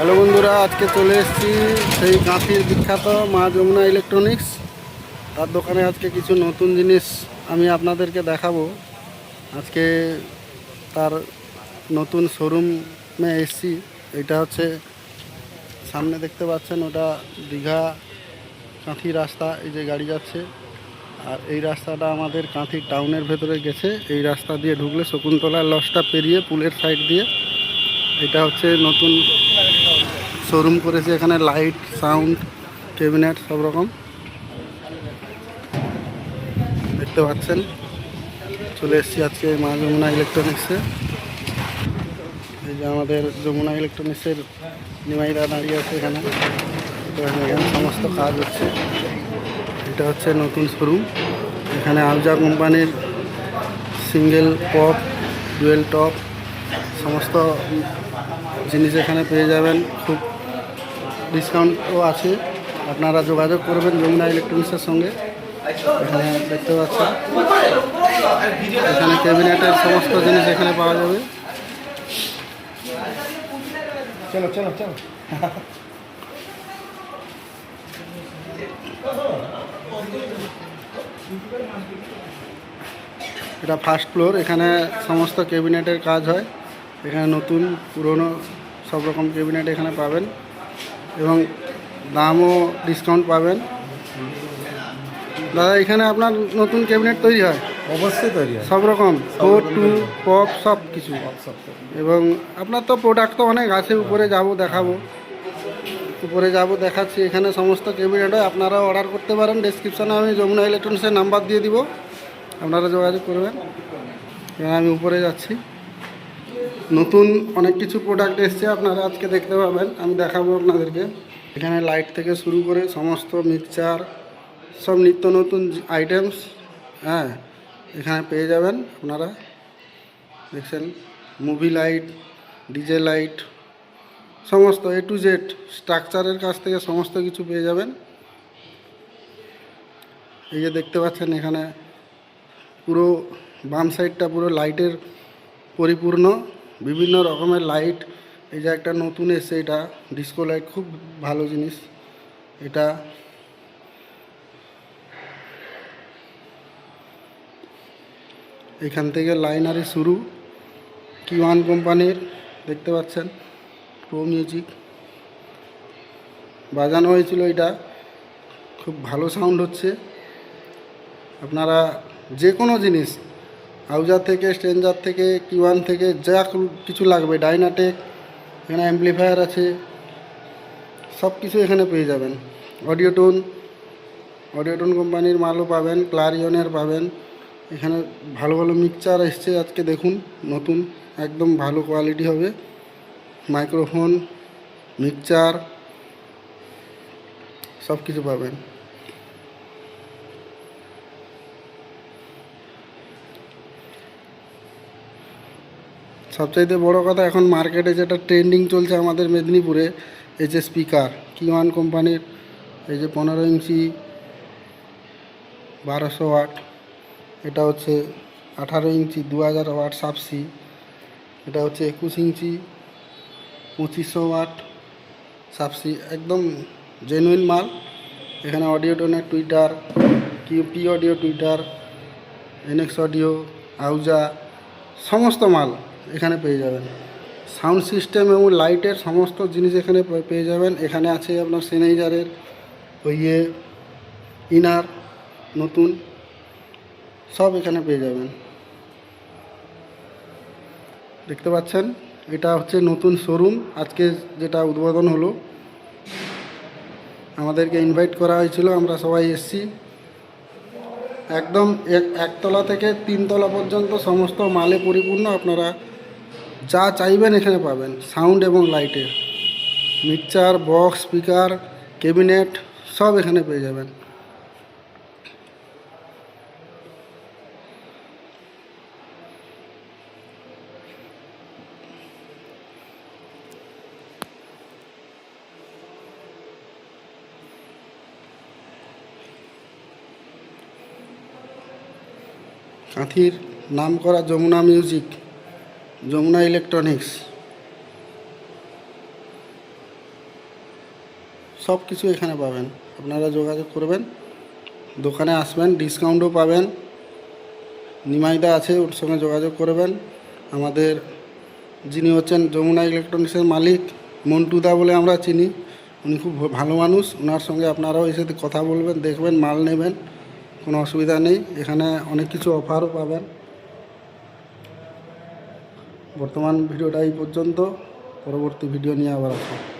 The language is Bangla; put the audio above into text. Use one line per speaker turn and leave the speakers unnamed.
হ্যালো বন্ধুরা, আজকে চলে এসেছি সেই কাঁথির বিখ্যাত মা যমুনা ইলেকট্রনিক্স তার দোকানে আজকে কিছু নতুন জিনিস আমি আপনাদেরকে দেখাবো। আজকে তার নতুন শোরুমে এসেছি। এটা হচ্ছে সামনে দেখতে পাচ্ছেন, ওটা দীঘা কাঁথি রাস্তা, এই যে গাড়ি যাচ্ছে। আর এই রাস্তাটা আমাদের কাঁথি টাউনের ভেতরে গেছে। এই রাস্তা দিয়ে ঢুকলে শকুন্তলার লসটা পেরিয়ে পুলের সাইড দিয়ে। এটা হচ্ছে নতুন শোরুম করেছে এখানে লাইট সাউন্ড ক্যাবিনেট সব রকম। দেখতে পাচ্ছেন? চলে এসেছি আজকে মা যমুনা ইলেকট্রনিক্সে এই যে আমাদের যমুনা ইলেকট্রনিক্সের নিমাইরা দাঁড়িয়ে আছে এখানে। এখানে সমস্ত কাজ হচ্ছে। এটা হচ্ছে নতুন শোরুম এখানে আলজা কোম্পানির সিঙ্গেল পপ ডুয়েল টপ সমস্ত জিনিস এখানে পেয়ে যাবেন। খুব ডিসকাউন্টও আছে। আপনারা যোগাযোগ করবেন যমুনা ইলেকট্রনিক্সের সঙ্গে। এখানে দেখতে পাচ্ছেন। এখানে ক্যাবিনেটের সমস্ত জিনিস এখানে পাওয়া যাবে।
চলো চলো চলো।
এটা ফার্স্ট ফ্লোর এখানে সমস্ত ক্যাবিনেটের কাজ হয়। এখানে নতুন পুরনো সব রকম ক্যাবিনেট এখানে পাবেন। এবং দামও ডিসকাউন্ট পাবেন। দাদা এখানে আপনার নতুন ক্যাবিনেট তৈরি হয়?
অবশ্যই তৈরি হয়।
সব রকম ফোর টু পপ সব কিছু। এবং আপনার তো প্রোডাক্ট তো অনেক আছে উপরে যাব দেখাবো। উপরে যাব দেখাচ্ছি। এখানে সমস্ত ক্যাবিনেট হয় আপনারা অর্ডার করতে পারেন। ডেসক্রিপশানে আমি যমুনা ইলেকট্রনিক্সের নাম্বার দিয়ে দিব। আপনারা যোগাযোগ করবেন। আমি উপরে যাচ্ছি। নতুন অনেক কিছু প্রোডাক্ট এসছে, আপনারা আজকে দেখতে পাবেন। আমি দেখাবো আপনাদেরকে। এখানে লাইট থেকে শুরু করে সমস্ত মিক্সচার সব নিত্য নতুন আইটেমস হ্যাঁ এখানে পেয়ে যাবেন আপনারা। দেখছেন মুভি লাইট ডিজে লাইট সমস্ত এ টু জেড স্ট্রাকচারের কাছ থেকে সমস্ত কিছু পেয়ে যাবেন। এই যে দেখতে পাচ্ছেন এখানে পুরো বাম সাইডটা পুরো লাইটের পরিপূর্ণ। বিভিন্ন রকমের লাইট এই যে একটা নতুন এসছে এটা ডিস্কো লাইট খুব ভালো জিনিস। এটা এখান থেকে লাইনারি শুরু। কি ওয়ান কোম্পানির দেখতে পাচ্ছেন প্রো মিউজিক বাজানো হয়েছিল এটা। খুব ভালো সাউন্ড হচ্ছে। আপনারা যে কোনো জিনিস হাউজার থেকে, স্ট্রেঞ্জার থেকে কি ওয়ান থেকে, যা কিছু লাগবে। ডাইনাটেক এখানে অ্যাম্পলিফায়ার আছে। সব কিছু এখানে পেয়ে যাবেন। অডিওটোন অডিওটোন কোম্পানির মালও পাবেন ক্লারিয়নের পাবেন। এখানে ভালো ভালো মিক্সচার এসছে আজকে, দেখুন, নতুন, একদম ভালো কোয়ালিটি হবে। মাইক্রোফোন মিক্সচার সব কিছু পাবেন। সবচাইতে বড় কথা এখন মার্কেটে যেটা ট্রেন্ডিং চলছে আমাদের মেদিনীপুরে, এই যে স্পিকার কি ওয়ান কোম্পানির, এই যে পনেরো ইঞ্চি, বারোশো ওয়াট, এটা হচ্ছে আঠারো ইঞ্চি, দু হাজার ওয়াট সাপসি এটা হচ্ছে একুশ ইঞ্চি, পঁচিশশো ওয়াট সাপসি একদম জেনুইন মাল। এখানে অডিও টোনের tweeter Q P audio tweeter NX audio আউজা সমস্ত মাল। এখানে পেয়ে যাবেন। সাউন্ড সিস্টেম এবং লাইটের সমস্ত জিনিস এখানে পেয়ে যাবেন। এখানে আছে আপনার সেনাইজারের ওই ইয়ে ইনার, নতুন, সব এখানে পেয়ে যাবেন। দেখতে পাচ্ছেন? এটা হচ্ছে নতুন শোরুম। আজকে যেটা উদ্বোধন হলো, আমাদেরকে ইনভাইট করা হয়েছিল। আমরা সবাই এসছি। একদম এক একতলা থেকে তিনতলা পর্যন্ত সমস্ত মালে পরিপূর্ণ। আপনারা যা চাইবেন এখানে পাবেন। সাউন্ড এবং লাইটের। মিক্সচার বক্স, স্পিকার, ক্যাবিনেট, সব এখানে পেয়ে যাবেন। কাঁথির নাম করা যমুনা মিউজিক। যমুনা ইলেকট্রনিক্স। সব কিছু এখানে পাবেন। আপনারা যোগাযোগ করবেন, দোকানে আসবেন ডিসকাউন্টও পাবেন। নিমাইদা আছে, ওর সঙ্গে যোগাযোগ করবেন। আমাদের যিনি হচ্ছেন যমুনা ইলেকট্রনিক্সের মালিক, মন্টুদা বলে আমরা চিনি। উনি খুব ভালো মানুষ ওনার সঙ্গে আপনারাও এসে কথা বলবেন, দেখবেন, মাল নেবেন, কোনো অসুবিধা নেই। এখানে অনেক কিছু অফারও পাবেন। বর্তমান ভিডিওটা এই পর্যন্ত। পরবর্তী ভিডিও নিয়ে আবার আসব।